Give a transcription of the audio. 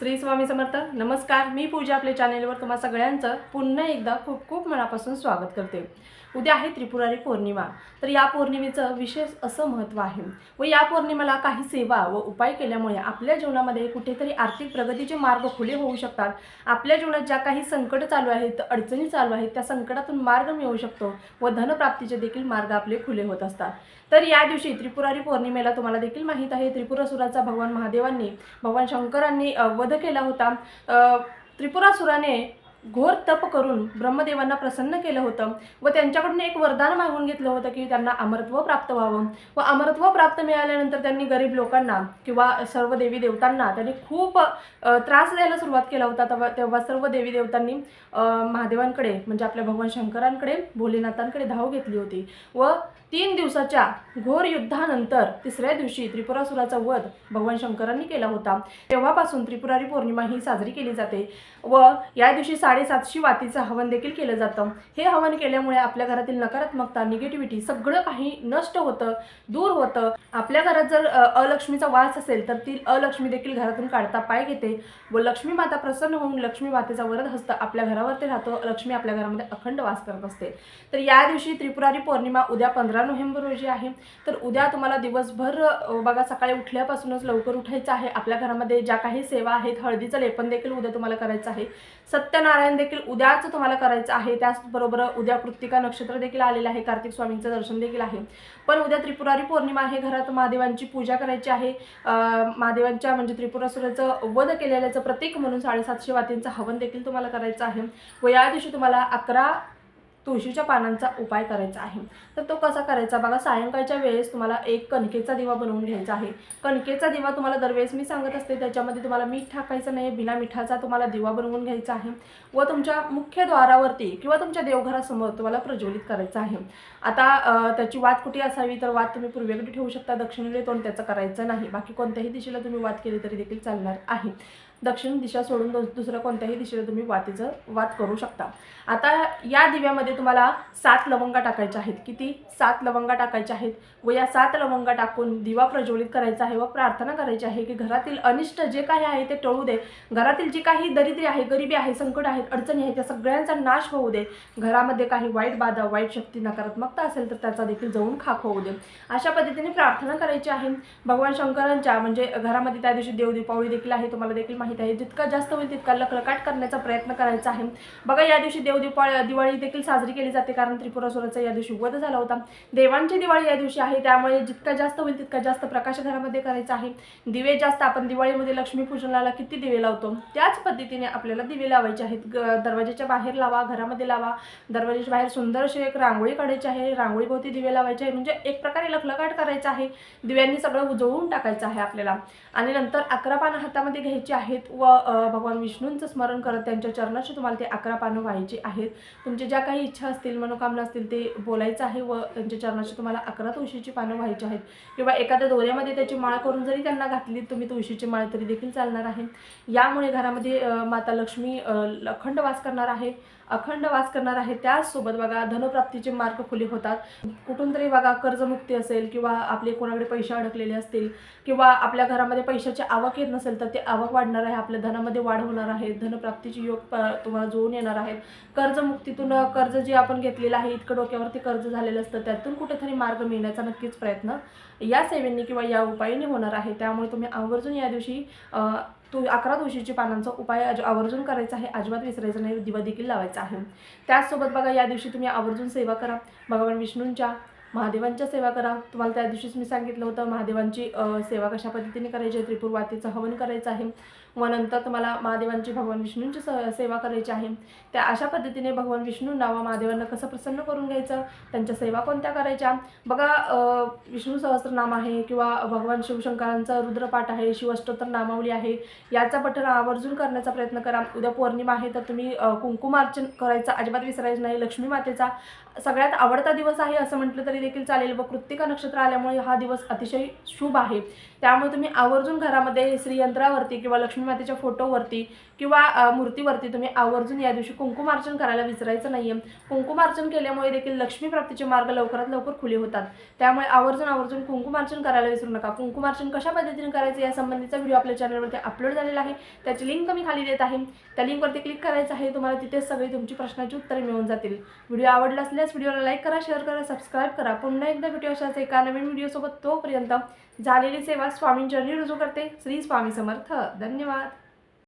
श्री स्वामी समर्थ नमस्कार. मी पूजा आपल्या चॅनेलवर तुम्हा सगळ्यांचं पुन्हा एकदा खूप खूप मनापासून स्वागत करते. उद्या आहे त्रिपुरारी पौर्णिमा. तर या पौर्णिमेचं विशेष असं महत्त्व आहे. व या पौर्णिमेला काही सेवा व उपाय केल्यामुळे आपल्या जीवनामध्ये कुठेतरी आर्थिक प्रगतीचे मार्ग खुले होऊ शकतात. आपल्या जीवनात ज्या काही संकट चालू आहेत अडचणी चालू आहेत त्या संकटातून मार्ग मिळू शकतो व धनप्राप्तीचे देखील मार्ग आपले खुले होत असतात. तर या दिवशी त्रिपुरारी पौर्णिमेला तुम्हाला देखील माहीत आहे त्रिपुरासुराचा भगवान महादेवांनी भगवान शंकरांनी वध केला होता. त्रिपुरासुराने घोर तप करून ब्रह्मदेवांना प्रसन्न केलं होतं व त्यांच्याकडून एक वरदान मागून घेतलं होतं की त्यांना अमरत्व प्राप्त व्हावं. व अमरत्व प्राप्त मिळाल्यानंतर त्यांनी गरीब लोकांना किंवा सर्व देवी देवतांना त्यांनी खूप त्रास द्यायला सुरुवात केला होता. तेव्हा तेव्हा सर्व देवी देवतांनी महादेवांकडे म्हणजे आपल्या भगवान शंकरांकडे भोलेनाथांकडे धाव घेतली होती. व तीन दिवसाच्या घोर युद्धानंतर तिसऱ्या दिवशी त्रिपुरासुराचा वध भगवान शंकरांनी केला होता. तेव्हापासून त्रिपुरारी पौर्णिमा ही साजरी केली जाते. व या दिवशी साडेसातशे वातीचं हवन देखील केलं जातं. हे हवन केल्यामुळे आपल्या घरातील नकारात्मकता निगेटिव्हिटी सगळं काही नष्ट होतं दूर होतं. आपल्या घरात जर अलक्ष्मीचा वास असेल तर ती अलक्ष्मी देखील घरातून काढता पाय घेते व लक्ष्मी माता प्रसन्न होऊन लक्ष्मी मातेचा वरद हस्त आपल्या घरावरती राहतो. लक्ष्मी आपल्या घरामध्ये अखंड वास करत असते. तर या दिवशी त्रिपुरारी पौर्णिमा उद्या पंधरा नोव्हेंबर रोजी आहे. तर उद्या तुम्हाला दिवसभर बघा सकाळी उठल्यापासूनच लवकर उठायचं आहे. आपल्या घरामध्ये ज्या काही सेवा आहेत हळदीचं लेपन देखील उद्या तुम्हाला करायचं आहे. सत्यनारायण देखील उद्याच तुम्हाला करायचं आहे. त्याचबरोबर उद्या कृत्तिका नक्षत्र देखील आलेलं आहे. कार्तिक स्वामींचं दर्शन देखील आहे. पण उद्या त्रिपुरारी पौर्णिमा आहे. घरात महादेवांची पूजा करायची आहे. महादेवांच्या म्हणजे त्रिपुरासुराचं वध केलेल्याचं प्रतीक म्हणून साडेसातशे वातींचं हवन देखील तुम्हाला करायचं आहे. व या दिवशी तुम्हाला अकरा तुळशीच्या पानांचा उपाय करायचा आहे. तर तो कसा करायचा? बघा सायंकाळच्या वेळेस तुम्हाला एक कणकेचा दिवा बनवून घ्यायचा आहे. कणकेचा दिवा तुम्हाला दरवेळेस मी सांगत असते त्याच्यामध्ये तुम्हाला मीठ टाकायचं नाही बिना मिठाचा तुम्हाला दिवा बनवून घ्यायचा आहे. व तुमच्या मुख्य द्वारावरती किंवा तुमच्या देवघरासमोर तुम्हाला प्रज्वलित करायचं आहे. आता त्याची वाद कुठे असावी? तर वाद तुम्ही पूर्वेकडे ठेवू शकता दक्षिणेकडे तोंड त्याचं करायचं नाही. बाकी कोणत्याही दिशेला तुम्ही वाद केली तरी देखील चालणार आहे. दक्षिण दिशा सोडून दु- दुसऱ्या कोणत्याही दिशेला तुम्ही वातीचं वात करू शकता. आता या दिव्यामध्ये तुम्हाला सात लवंगा टाकायच्या आहेत. किती? सात लवंगा टाकायच्या आहेत. व या सात लवंगा टाकून दिवा प्रज्वलित करायचा आहे व प्रार्थना करायची आहे की घरातील अनिष्ट जे काही आहे ते टळू दे. घरातील जी काही दरिद्री आहे गरिबी आहे संकट आहेत अडचणी आहेत त्या सगळ्यांचा नाश होऊ दे. घरामध्ये काही वाईट बाधा वाईट शक्ती नकारात्मकता असेल तर त्याचा देखील जाऊन खाक होऊ दे. अशा पद्धतीने प्रार्थना करायची आहे. भगवान शंकरांच्या म्हणजे घरामध्ये त्या दिवशी देवदीपावळी देखील आहे तुम्हाला देखील माहिती आहे. जितका जास्त होईल तितका लकलकाट करण्याचा प्रयत्न करायचा आहे. बघा या दिवशी देव दिवाळी देखील साजरी केली जाते. कारण त्रिपुरासुराचा या दिवशी वध झाला होता. देवांची दिवाळी या दिवशी आहे. त्यामुळे जितका जास्त होईल तितका जास्त प्रकाश घरामध्ये करायचा आहे. दिवे जास्त आपण दिवाळीमध्ये लक्ष्मीपूजनाला किती दिवे लावतो? त्याच पद्धतीने आपल्याला दिवे लावायचे आहेत. ग- दरवाजाच्या बाहेर लावा घरामध्ये लावा. दरवाजाच्या बाहेर सुंदर अशी एक रांगोळी काढायची आहे. रांगोळीभोवती दिवे लावायचे आहे. म्हणजे एक प्रकारे लखलकाट करायचा आहे. दिव्यांनी सगळं उजळून टाकायचं आहे आपल्याला. आणि नंतर अकरा पानं हातामध्ये घ्यायची आहेत. व भगवान विष्णूंचं स्मरण करत त्यांच्या चरणाशी तुम्हाला ते अकरा पानं व्हायची आहेत. तुमच्या ज्या काही इच्छा असतील मनोकामना असतील ते बोलायचं आहे व त्यांच्या चरणाशी तुम्हाला अकरा तुळशीची पानं व्हायची आहेत. किंवा एखाद्या दोऱ्यामध्ये त्याची माळ करून जरी त्यांना घातली तुम्ही तुळशीची माळ तरी देखील चालणार आहे. यामुळे घरामध्ये माता लक्ष्मी अखंड वास करणार आहे. अखंड वास करणार आहे त्याचसोबत बघा धनप्राप्तीचे मार्ग खुले होतात. कुठून तरी बघा कर्जमुक्ती असेल किंवा आपले कोणाकडे पैसे अडकलेले असतील किंवा आपल्या घरामध्ये पैशाची आवक येत नसेल तर ते आवक वाढणार आहे आपल्या धनामध्ये वाढ होणार आहे धनप्राप्तीचे योग प- तुम्हाला जुळून येणार आहेत. कर्जमुक्तीतून कर्ज जे आपण घेतलेलं आहे इतकं डोक्यावरती कर्ज झालेलं असतं त्यातून कुठेतरी मार्ग मिळण्याचा नक्कीच प्रयत्न या सेवेंनी किंवा या उपायाने होणार आहे. त्यामुळे तुम्ही आवर्जून या दिवशी तु अकरा तुळशीच्या पानांचा उपाय अज- आवर्जून करायचा आहे अजिबात विसरायचं नाही दिवा देखील लावायचा आहे. त्याचसोबत बघा या दिवशी तुम्ही आवर्जून सेवा करा. भगवान विष्णूंच्या महादेवांच्या सेवा करा. तुम्हाला त्या दिवशीच मी सांगितलं होतं महादेवांची सेवा कशा पद्धतीने करायची आहे त्रिपुरवातीचं हवन करायचं आहे. व नंतर तुम्हाला महादेवांची भगवान विष्णूंची स सेवा करायची आहे. त्या अशा पद्धतीने भगवान विष्णूंना व महादेवांना कसं प्रसन्न करून घ्यायचं? त्यांच्या सेवा कोणत्या करायच्या? बघा विष्णू सहस्त्रनाम आहे किंवा भगवान शिवशंकरांचा रुद्रपाठ आहे शिवष्टोत्तर नामावली आहे याचा पठण आवर्जून करण्याचा प्रयत्न करा. उद्या पौर्णिमा आहे तर तुम्ही कुंकुमार्चन करायचं अजिबात विसरायचं नाही. लक्ष्मी मातेचा सगळ्यात आवडता दिवस आहे असं म्हटलं तरी देखील चालेल. व कृत्तिका नक्षत्र आल्यामुळे हा दिवस अतिशय शुभ आहे. त्यामुळे तुम्ही आवर्जून घरामध्ये श्रीयंत्रावरती किंवा लक्ष्मी मातेच्या फोटोवरती किंवा मूर्तीवरती तुम्ही आवर्जून या दिवशी कुंकुमार्चन करायला विसरायचं नाही आहे कुंकुमार्चन केल्यामुळे देखील लक्ष्मी प्राप्तीचे मार्ग लवकरात लवकर खुले होतात. त्यामुळे आवर्जून आवर्जून कुंकुमार्चन करायला विसरू नका. कुंकुमार्चन कशा पद्धतीने करायचं या संबंधीचा व्हिडिओ आपल्या चॅनलवरती अपलोड झालेला आहे. त्याची लिंक मी खाली देत आहे. त्या लिंकवरती क्लिक करायचं आहे तुम्हाला तिथेच सगळी तुमची प्रश्नाची उत्तरे मिळून जातील. व्हिडिओ आवडला असल्यास व्हिडिओला लाईक करा शेअर करा सबस्क्राईब करा. पुन्हा एकदा भेटू अशाच एका नवीन व्हिडिओसोबत तोपर्यंत झालेली सेवा स्वामींचरणी रुजू करते. श्री स्वामी समर्थ. धन्यवाद. ধন্যবাদ